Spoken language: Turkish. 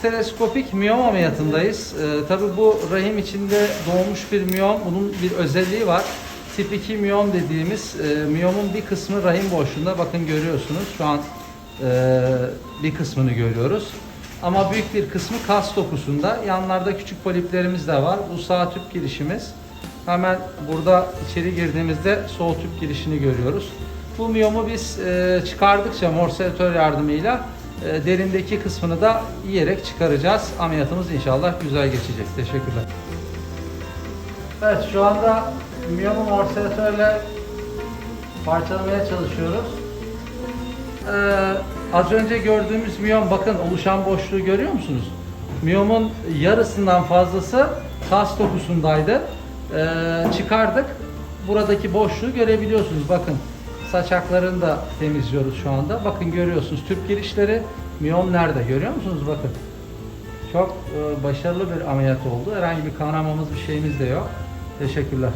histereskopik miyom ameliyatındayız. Ee, tabii bu rahim içinde doğmuş bir miyom. Bunun bir özelliği var. Tip 2 miyom dediğimiz e, miyomun bir kısmı rahim boşluğunda. Bakın görüyorsunuz şu an e, bir kısmını görüyoruz. Ama büyük bir kısmı kas dokusunda. Yanlarda küçük poliplerimiz de var. Bu sağ tüp girişimiz. Hemen burada içeri girdiğimizde sol tüp girişini görüyoruz. Bu miyomu biz e, çıkardıkça morselatör yardımıyla derindeki kısmını da yiyerek çıkaracağız. Ameliyatımız inşallah güzel geçecek. Teşekkürler. Evet şu anda miyomu morselatörle parçalamaya çalışıyoruz. Ee, az önce gördüğümüz miyom bakın oluşan boşluğu görüyor musunuz? Miyomun yarısından fazlası kas dokusundaydı. Ee, çıkardık. Buradaki boşluğu görebiliyorsunuz. Bakın saçaklarını da temizliyoruz şu anda. Bakın görüyorsunuz tüp girişleri. Miyom nerede görüyor musunuz? Bakın. Çok e, başarılı bir ameliyat oldu. Herhangi bir kanamamız bir şeyimiz de yok. Teşekkürler.